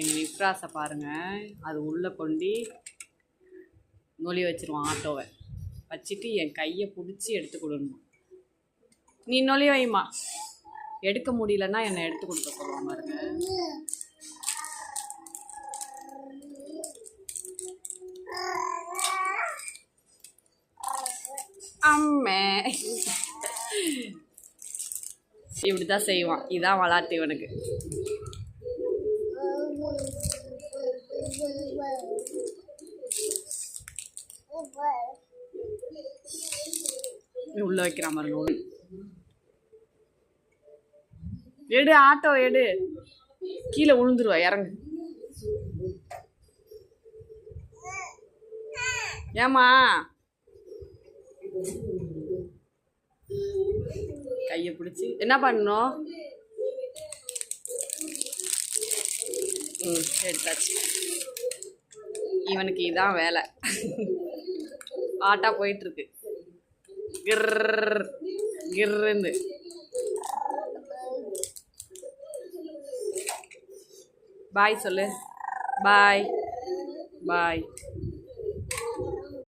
எங்கள் நிப்ராஸை பாருங்கள் அது உள்ளே கொண்டு நொலி வச்சுருவான் ஆட்டோவை. வச்சுட்டு என் கையை பிடிச்சி எடுத்து கொடுக்கணும் நீ நொலி வைமா எடுக்க முடியலன்னா என்னை எடுத்து கொடுக்க சொல்லுவான் பாருங்க. அம்மே. இப்படிதான் செய்வான். இதான் விளாட்டு இவனுக்கு. உள்ள வைக்கிற மாதிரி நூல் எடு ஆட்டோ எடு. கீழே விழுந்துருவா இறங்கு. ஏமா கையை பிடிச்சி. என்ன பண்ணணும்? ம் எடுத்தாச்சு. இவனுக்கு இதான் வேலை. ஆட்டா போயிட்டு இருக்கு கிர் கிர்ன்னு பாய் சொல்லு. பாய். பாய்.